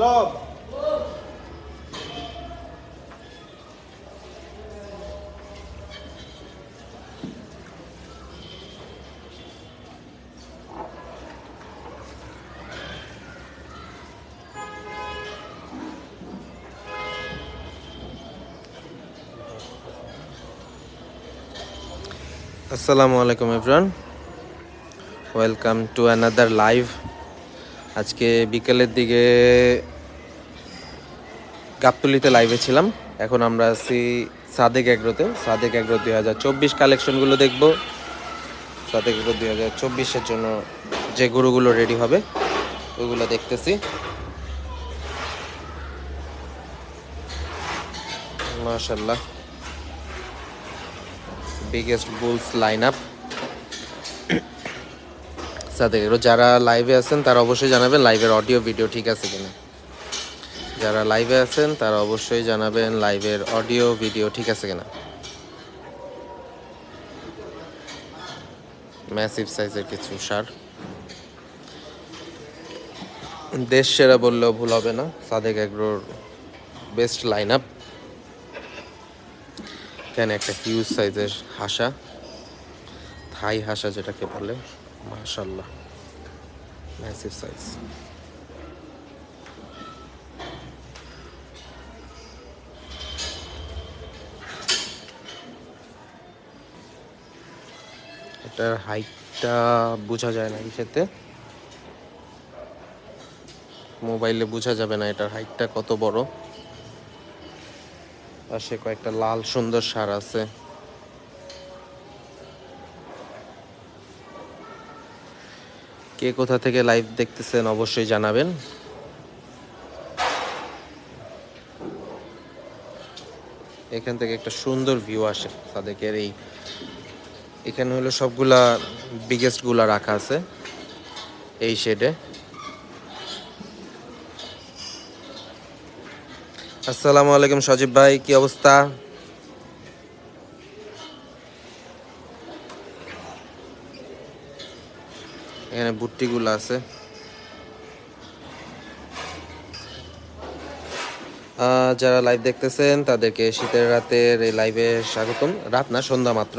Club. Assalamu alaikum everyone. Welcome to another live আজকে বিকেলের দিকে গাবতলিতে লাইভে ছিলাম। এখন আমরা আছি সাদেক এগ্রোতে। সাদেক এগ্রো দুই হাজার চব্বিশ কালেকশনগুলো দেখব। সাদেক এগ্রো দুই হাজার চব্বিশের জন্য যে গরুগুলো রেডি হবে ওইগুলো দেখতেছি। মাশাল্লাহ বিগেস্ট বুলস লাইন আপ সাথে যারা লাইভে আছেন, তারা অবশ্যই জানাবেন লাইভের অডিও ভিডিও ঠিক আছে কিনা। যারা লাইভে আছেন, তারা অবশ্যই জানাবেন লাইভের অডিও ভিডিও ঠিক আছে কিনা। ম্যাসিভ সাইজের কিছু সার। দেশ সেরা বললেও ভুল হবে না, সাদেক এগ্রোর বেস্ট লাইন আপ এখানে একটা হিউজ সাইজের হাসা। থাই হাসা যেটাকে বলে মাশাল্লাহ ম্যাসিভ সাইজ এটার হাইটটা বোঝা যায় না ইসেতে মোবাইলে বোঝা যাবে না এটার হাইটটা কত বড়। পাশে কয়েকটা লাল সুন্দর সার আছে। কে কোথা থেকে লাইভ দেখতেছেন অবশ্যই জানাবেন। এখান থেকে একটা সুন্দর ভিউ আসে তাদেরকের এই এখানে হলো সবগুলা বিগেস্টগুলা রাখা আছে এই শেডে আসসালামু আলাইকুম সজীব ভাই, কি অবস্থা? বুট্টিগুলো আছে। যারা লাইভ দেখতেছেন, তাদেরকে শীতের রাতের এই লাইভে স্বাগতম। রাত না, সন্ধ্যা মাত্র।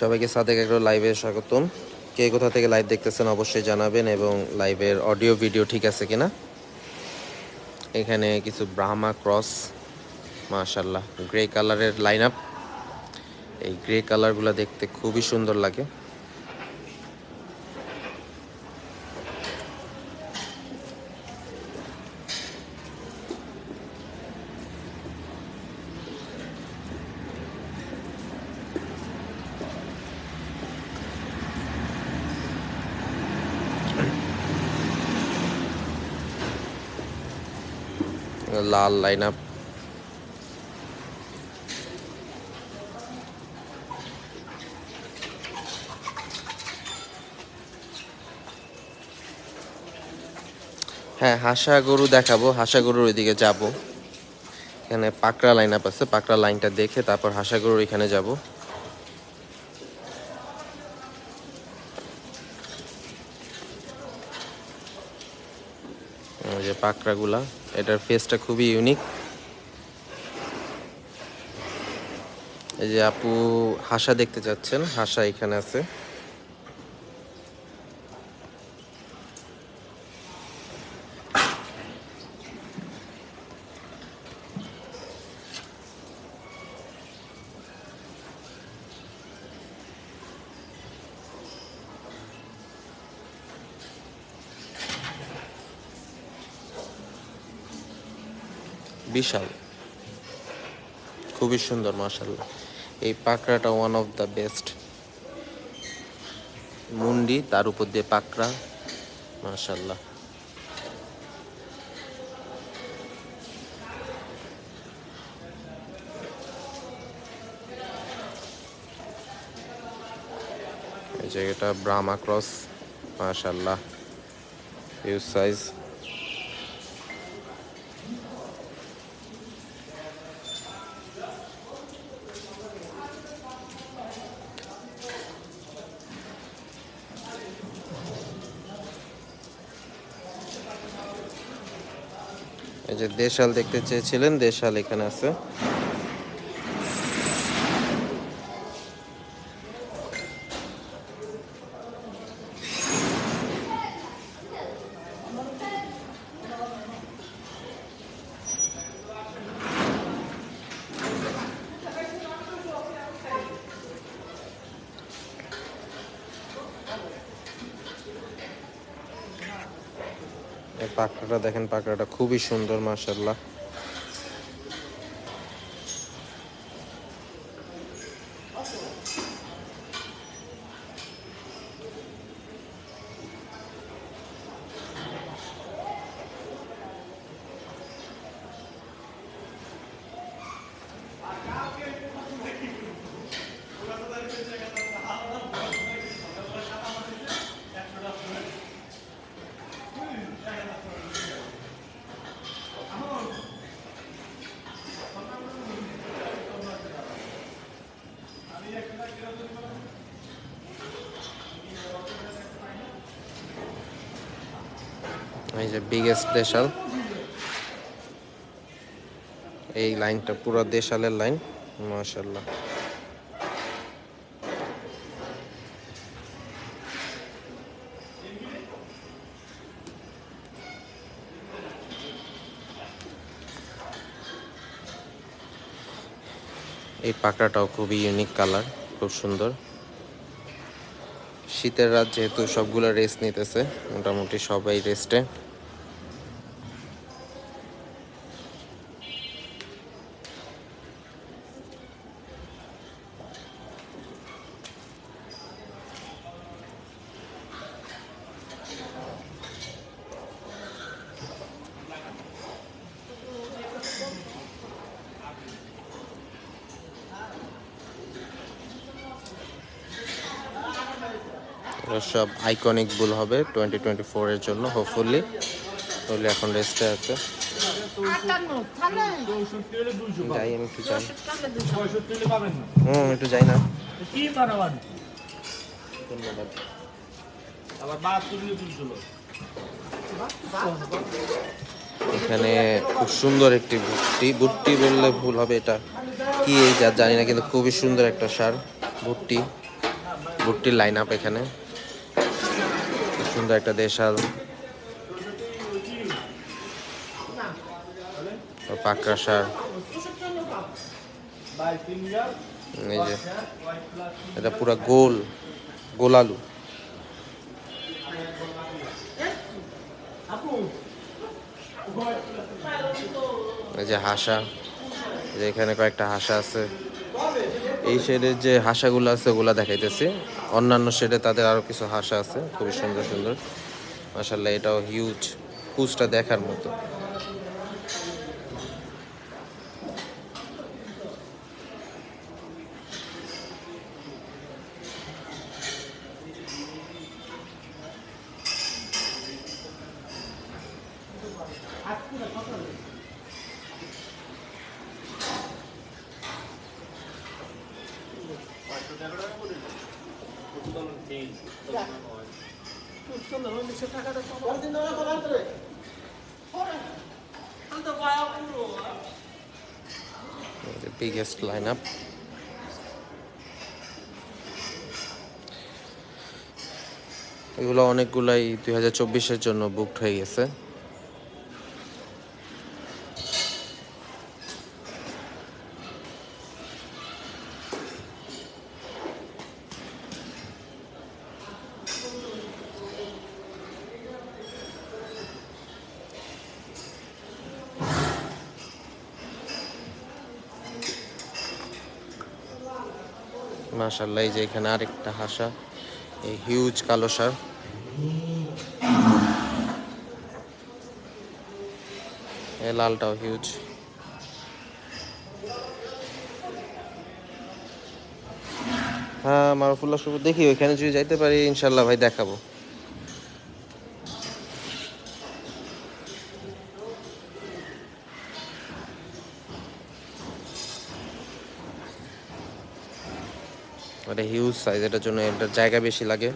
সবাইকে সাদেক একটা লাইভে স্বাগতম। কে কোথা থেকে লাইভ দেখতেছেন অবশ্যই জানাবেন এবং লাইভের অডিও ভিডিও ঠিক আছে কিনা। এখানে কিছু ব্রাহ্মা ক্রস মাশাল্লাহ গ্রে কালারের লাইন আপ এই গ্রে কালারগুলো দেখতে খুবই সুন্দর লাগে। লাল লাইন আপ হ্যাঁ হাসা গরু দেখাবো, হাসা গরুর ওইদিকে যাব। এখানে পাকড়া লাইন আপ আছে, পাকড়া লাইনটা দেখে তারপর হাসা গরুর এখানে যাব। যে পাকড়াগুলা। এটার ফেসটা খুবই ইউনিক এই যে আপু হাসা দেখতে চাচ্ছেন হাসা এখানে আছে। বিশাল। খুবই সুন্দর মাশাল্লাহ এই পাকড়াটা ওয়ান অফ দ্য বেস্ট মুন্ডি, তার উপর দিয়ে পাকড়া যে এটা ব্রাহ্মা ক্রস মাশাল্লাহ ইউজ সাইজ দেশাল দেখতে চেয়েছিলেন দেশাল এখানে আছে। পাকড়াটা দেখেন পাকড়াটা খুবই সুন্দর মাশাল্লাহ এই যে বিগেস্ট দেশাল। এই লাইনটা পুরো দেশালের লাইন মাশাল্লাহ এই পাকড়াটাও খুবই ইউনিক কালার খুব সুন্দর। শীতের রাত যেহেতু সবগুলো রেস্ট নিতেছে, মোটামুটি সবাই রেস্টে এগুলো সব আইকনিক বুল হবে টোয়েন্টি টোয়েন্টি ফোরের জন্য হোপফুলি তাহলে এখন রেস্টে আছে। যাই, আমি একটু যাই। হুম, একটু যাই না। এখানে খুব সুন্দর একটি ভুট্টি। ভুট্টি বললে ভুল হবে এটা। কি এই জানি না, কিন্তু খুবই সুন্দর একটা সার, ভুট্টি। ভুট্টির লাইন আপ এখানে। সুন্দর একটা দেশাল। পাকড়া সার এটা পুরা গোল, গোলালু। এই যে হাসা যে এখানে কয়েকটা হাসা আছে। এই শেডের যে হাসাগুলো আছে, ওগুলা দেখাইতেছি। অন্যান্য শেডে তাদের আরও কিছু হাসা আছে, খুবই সুন্দর সুন্দর। মাসাল্লাহ এটাও হিউজ কুচটা দেখার মতো। বিগেস্ট লাইন আপ এগুলো অনেকগুলাই দুই হাজার চব্বিশের জন্য বুকড হয়ে গেছে। মাশাল্লাহ যে এখানে আরেকটা হাসা, এই হিউজ কালো সার। এই লালটাও হিউজ হ্যাঁ মারফুল্লাহ শুভ দেখি ওইখানে যদি যাইতে পারি ইনশাল্লাহ ভাই দেখাবো এটা হিউজ সাইজ এটার জন্য এটার জায়গা বেশি লাগে।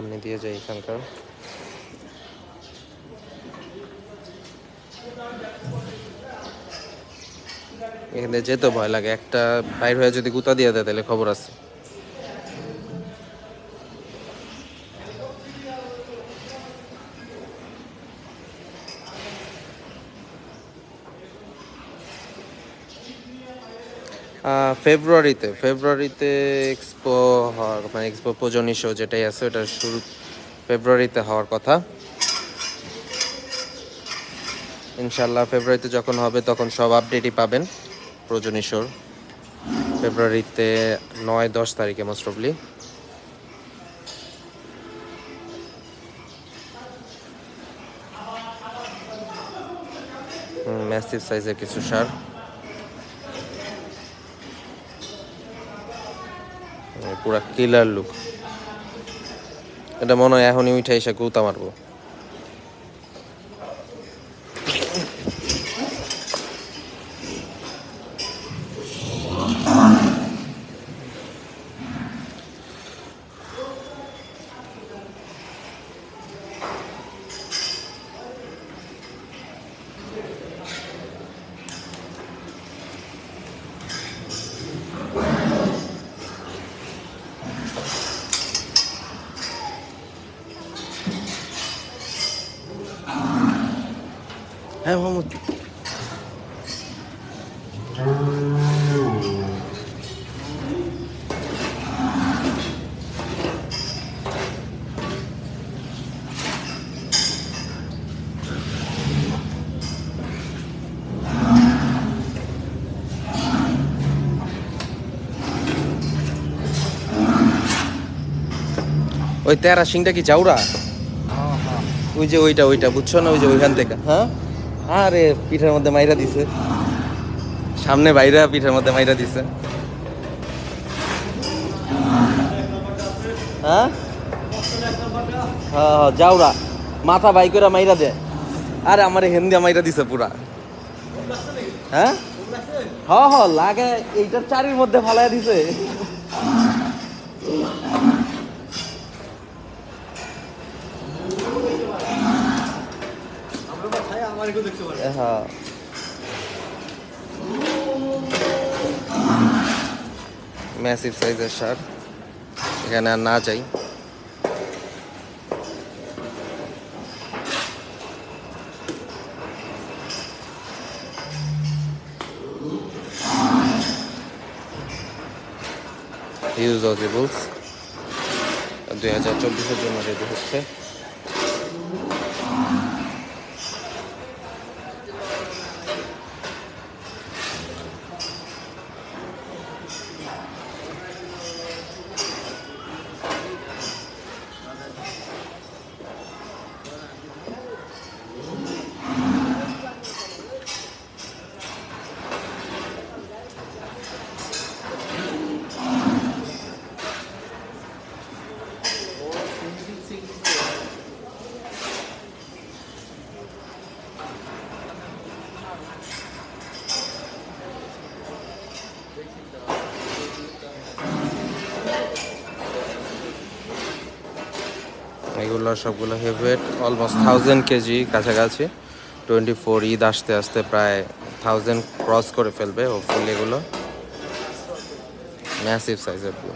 সামনে দিয়ে যাই এখানকার। এখানে যেতে ভয় লাগে। একটা বাইর হয়ে যদি গুতা দিয়ে দেয় তাহলে খবর আছে। ফেব্রুয়ারিতে ফেব্রুয়ারিতে এক্সপো হওয়ার মানে এক্সপো প্রজনী শো যেটাই আছে ওটা শুরু ফেব্রুয়ারিতে হওয়ার কথা। ইনশাল্লাহ ফেব্রুয়ারিতে যখন হবে, তখন সব আপডেটই পাবেন প্রজনী শোর ফেব্রুয়ারিতে নয়, দশ তারিখে মোস্ট অফলি ম্যাসিভ সাইজের কিছু সার পুরা কিলার লুক এটা মনে হয় এখনই উঠে এসে গুতা মারবো। হ্যাঁ মোহাম্মদ। ওই তেরা সিংটা কি চাউরা? ওই যে ওইটা ওইটা বুঝছ না? ওই যে ওইখান থেকে হ্যাঁ? আরে পিঠের মধ্যে মাইরা দিছে। সামনে বাইরা পিঠের মধ্যে মাইরা দিছে। হ্যাঁ? হ্যাঁ হ্যাঁ, যাওরা মাথা বাই করে মাইরা দে। আরে আমার হেন্দিয়া মাইরা দিছে পুরা। হ্যাঁ? হ হ লাগে এইটার চারির মধ্যে ফালাই দিছে। হ্যাঁ। ম্যাসিভ সাইজের সার এখানে আর না যাই। হিউজ অজিবলস দুই হাজার চব্বিশের জন্য রেডি হচ্ছে। এগুলো সবগুলো হেভেট অলমোস্ট থাউজেন্ড কেজি কাছাকাছি। টোয়েন্টি ফোর ঈদ আসতে আসতে প্রায় থাউজেন্ড ক্রস করে ফেলবে ও ফুল এগুলো ম্যাসিভ সাইজেরগুলো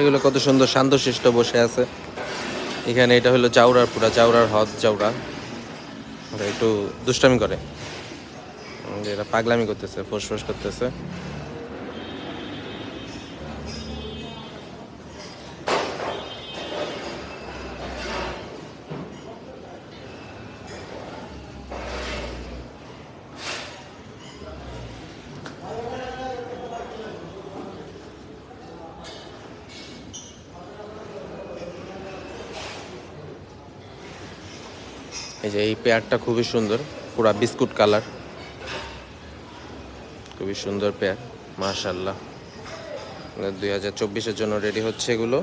এগুলো কত সুন্দর শান্তশিষ্ট বসে আছে। এখানে এটা হলো চাউরার পুরা চাউরার হদ ওরা একটু দুষ্টামি করে। এরা পাগলামি করতেছে ফোস করতেছে। পেয়ারটা খুবই সুন্দর, পুরা বিস্কুট কালার। খুবই সুন্দর পেয়ার মাশাল্লাহ দুই হাজার চব্বিশের জন্য রেডি হচ্ছে এগুলো।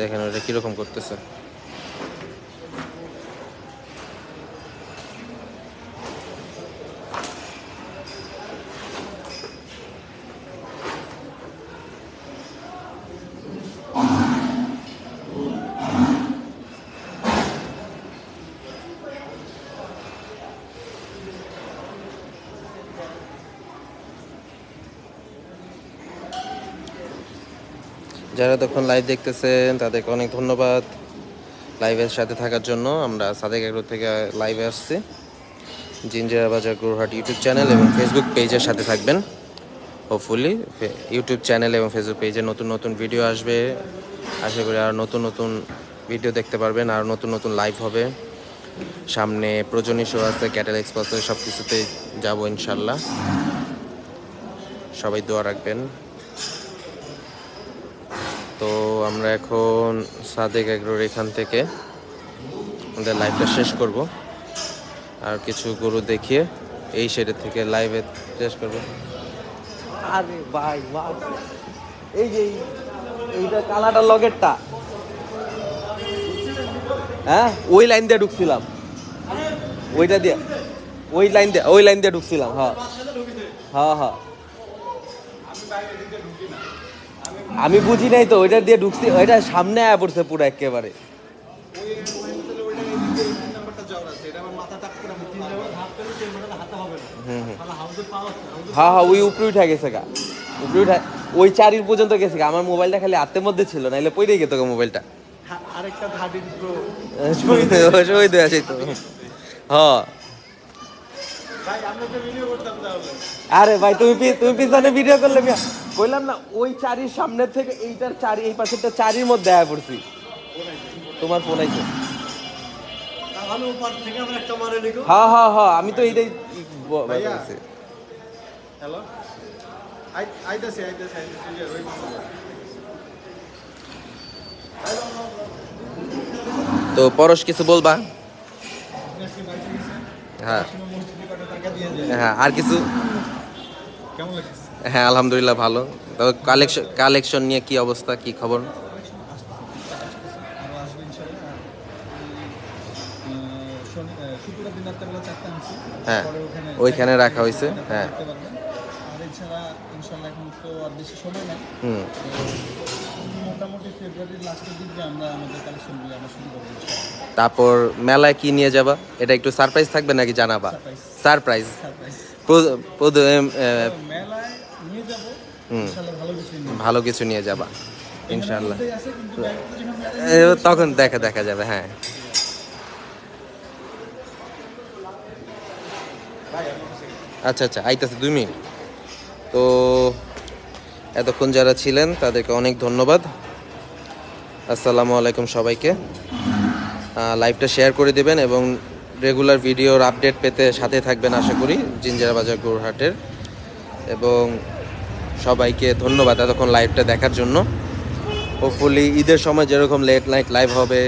দেখেন ওটা কীরকম করতেছে। যারা তখন লাইভ দেখতেছেন, তাদেরকে অনেক ধন্যবাদ লাইভের সাথে থাকার জন্য। আমরা সাদেক এগ্রো থেকে লাইভে আসছি। জিঞ্জিরা বাজার গুরহাট ইউটিউব চ্যানেল এবং ফেসবুক পেজের সাথে থাকবেন। হোপফুলি ইউটিউব চ্যানেল এবং ফেসবুক পেজে নতুন নতুন ভিডিও আসবে। আশা করি আর নতুন নতুন ভিডিও দেখতে পারবেন, আর নতুন নতুন লাইভ হবে। সামনে প্রজনী শো আছে ক্যাটেল এক্সপাস সব কিছুতে যাব ইনশাল্লাহ। সবাই দোয়া রাখবেন তো আমরা এখন সাদেক এগ্রোর এখান থেকে আমাদের লাইভটা শেষ করব। আর কিছু গরু দেখিয়ে এই শেডের থেকে লাইভে শেষ করব। লগেরটা। হ্যাঁ? ওই লাইন দিয়ে ঢুকছিলাম। ওইটা দিয়ে ওই লাইন দিয়ে ওই লাইন দিয়ে ঢুকছিলাম হ্যাঁ। হ্যাঁ হ্যাঁ। আমি বুঝি নাই তো ওইটা দিয়ে ঢুকছি ওইটা সামনে আয়া পড়ছে পুরো একেবারে। হ্যাঁ হ্যাঁ ওই উপরে উঠে গেছে গা। উপরে উঠে ওই চারির পর্যন্ত গেছে গা। আমার মোবাইলটা খালি হাতের মধ্যে ছিল নাইলে পড়ে গেত গো মোবাইলটা। আরেকটা থার্টিন প্রো শহীদ হয়ে আছে তো। হ্যাঁ আরে ভাই তুমি তুমি পিছনে ভিডিও করলে কইলাম না ওই চারির সামনের থেকে এইটার চারি এই পাশেরটা চারির মধ্যে আয়া পড়ছি। তোমার ফোন আইছে। হ্যাঁ হ্যাঁ হ্যাঁ আমি তো এইটাই। হ্যালো? আইতাছি আইতাছি আইতাছি তো পরশ কিছু বলবা? হ্যাঁ। হ্যাঁ আর কিছু? কেমন লাগছে? হ্যাঁ আলহামদুলিল্লাহ ভালো। তবে কালেকশন কালেকশন নিয়ে কি অবস্থা কি খবর? হ্যাঁ ওইখানে রাখা হয়েছে হ্যাঁ। হুম। তারপর মেলায় কি নিয়ে যাবা? এটা একটু সারপ্রাইজ থাকবে নাকি জানাবা? সারপ্রাইজ। মেলায় নিয়ে যাব হুম। ইনশাল্লাহ ভালো কিছু নিয়ে যাবা ইনশাল্লাহ তখন দেখা দেখা যাবে হ্যাঁ। আচ্ছা আচ্ছা আইতাছে দুই মিনিট। তো এতক্ষণ যারা ছিলেন, তাদেরকে অনেক ধন্যবাদ। আসসালামু আলাইকুম সবাইকে। লাইভটা শেয়ার করে দেবেন এবং রেগুলার ভিডিওর আপডেট পেতে সাথে থাকবেন, আশা করি, জিঞ্জারা বাজার গৌরহাটের। এবং সবাইকে ধন্যবাদ এতক্ষণ লাইভটা দেখার জন্য। হোপফুলি ঈদের সময় যেরকম লেট নাইট লাইভ হবে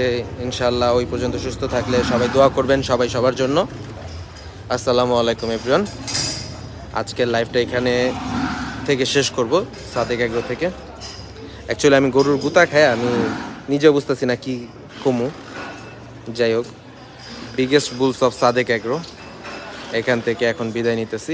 ইনশাল্লাহ ওই পর্যন্ত সুস্থ থাকলে সবাই দোয়া করবেন সবাই সবার জন্য। আসসালামু আলাইকুম এভরিওয়ান আজকের লাইভটা এখানে থেকে শেষ করব, সাদেক এগ্রো থেকে। অ্যাকচুয়ালি আমি গরুর গুতা খাই, আমি নিজে বুঝতেছি না কি কমু। যাই হোক biggest bulls of Sadeq Agro এখান থেকে এখন বিদায় নিতেছি।